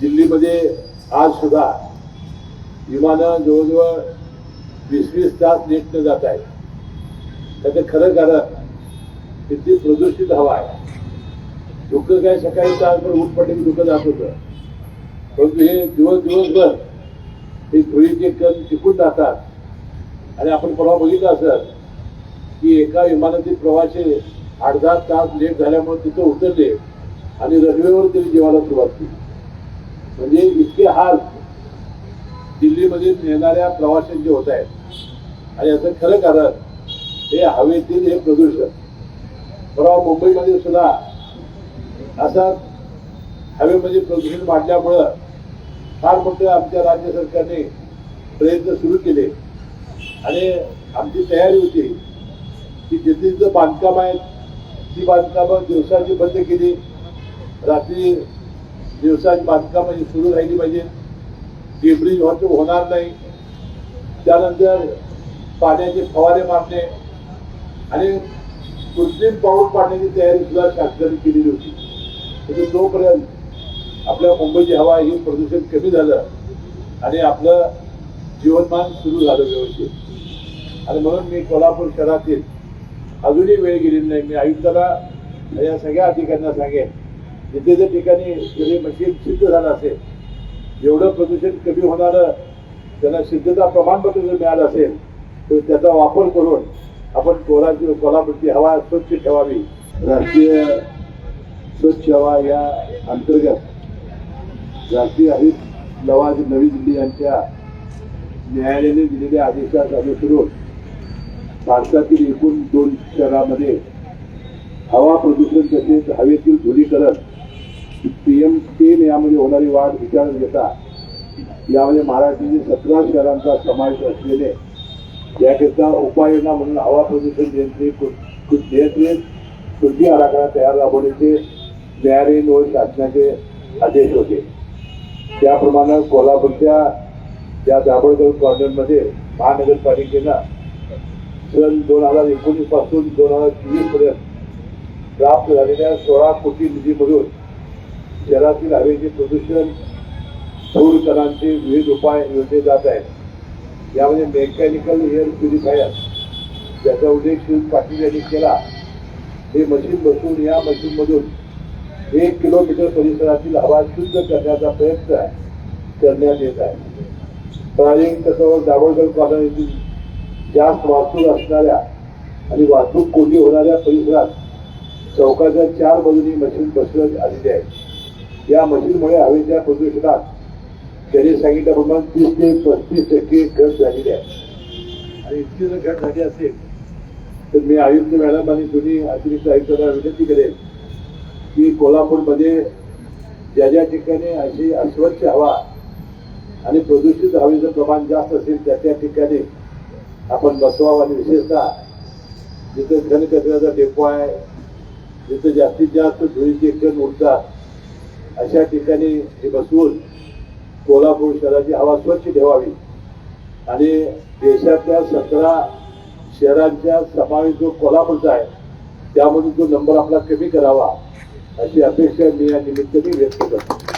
दिल्लीमध्ये आज सुद्धा विमानं जवळजवळ वीस वीस तास नेटनं जात आहेत. त्याचं खरं कारण किती प्रदूषित हवा आहे. धुकं काय सकाळी तासभर ऊट पडले की धुकं जात होतं. परंतु हे दिवस दिवसभर हे धुळीचे कण टिकून राहतात. आणि आपण परवा बघितलं असत की एका विमानातील प्रवासी आठ दहा तास लेट झाल्यामुळे तिथं उतरले आणि रनवेवर तरी जेवायला सुरुवात केली. म्हणजे इतके हाल दिल्लीमध्ये नेणाऱ्या प्रवाशांचे होत आहेत. आणि याचं खरं कारण हे हवेतील हे प्रदूषण. परवा मुंबईमध्ये सुद्धा असा हवेमध्ये प्रदूषण वाढल्यामुळं फार मोठं आमच्या राज्य सरकारने प्रयत्न सुरू केले. आणि आमची तयारी होती की जिथे जिथं बांधकाम आहेत ती बांधकामं दिवसाची बंद केली. रात्री दिवसाची बांधकाम सुरू राहिली पाहिजे. डेब्रिज वाहतूक होणार नाही. त्यानंतर पाण्याचे फवारे मारणे. आणि कृत्रिम पाऊस पाडण्याची तयारी सुद्धा शासनाने केलेली होती. म्हणजे तोपर्यंत आपल्या मुंबईची हवा ही प्रदूषण कमी झालं आणि आपलं जीवनमान सुरू झालं व्यवस्थित. आणि म्हणून मी कोल्हापूर शहरातील अजूनही वेळ गेलेली नाही. मी आयुक्ताला या सगळ्या अधिकाऱ्यांना सांगेन. जिथे ज्या ठिकाणी जरी मशीन सिद्ध झालं असेल जेवढं प्रदूषण कमी होणारं त्यांना सिद्धता प्रमाणपत्र जर मिळालं असेल तर त्याचा वापर करून आपण कोराची कोल्हापूरची हवा स्वच्छ ठेवावी. राष्ट्रीय स्वच्छ हवा या अंतर्गत राष्ट्रीय हरित लवाज नवी दिल्ली यांच्या न्यायालयाने दिलेल्या आदेशात अनुसरून भारतातील एकूण दोन शहरामध्ये हवा प्रदूषण तसेच हवेतील धुलीकरण पीएम टेन यामध्ये होणारी वाढ विचारात घेता यामध्ये महाराष्ट्रातील सतरा शहरांचा समावेश असलेले याकरिता उपाययोजना म्हणून हवा प्रदूषण नियंत्रित नियंत्रित कृती आराखडा तयार राबवण्याचे न्यायालयीन व शासनाचे आदेश होते. त्याप्रमाणे कोल्हापूरच्या या दाभोळकर कॉर्नरमध्ये महानगरपालिकेनं सन दोन हजार एकोणीसपासून दोन हजार चोवीसपर्यंत प्राप्त झालेल्या सोळा कोटी निधीमधून शहरातील हवेचे प्रदूषण दूर करण्याचे विविध उपाय योजले जात आहेत. यामध्ये मेकॅनिकल एअर प्युरिफायर ज्याचा उल्लेख शिव पाटील यांनी केला. हे मशीन बसून या मशीनमधून एक किलोमीटर परिसरातील हवा शुद्ध करण्याचा प्रयत्न करण्यात येत आहे. प्रायिक तसं दाभोळकर कॉलनी येथील जास्त वाहतूक असणाऱ्या आणि वाहतूक कोंडी होणाऱ्या परिसरात चौकाच्या चार बाजूनी मशीन बसवण्यात आलेली आहे. या मशीनमुळे हवेच्या प्रदूषणात. त्यांनी सांगितल्याप्रमाणे तीस ते पस्तीस टक्के घट झालेली आहे. आणि इतकी जर घट झाली असेल तर मी आयुक्त मॅडम आणि दोन्ही अतिरिक्त आयुक्तांना विनंती करेन की कोल्हापूरमध्ये ज्या ज्या ठिकाणी अशी अस्वच्छ हवा आणि प्रदूषित हवेचं प्रमाण जास्त असेल त्या त्या ठिकाणी आपण बसवावं आणि विशेषतः जिथं घनकचऱ्याचा डेपो आहे जिथं जास्तीत जास्त धुळीचे कण उडतात अशा ठिकाणी हे बसवून कोल्हापूर शहराची हवा स्वच्छ ठेवावी. आणि देशातल्या सतरा शहरांच्या समावेश जो कोल्हापूरचा आहे त्यामधून जो नंबर आपला कमी करावा अशी अपेक्षा मी या निमित्ताने व्यक्त करतो.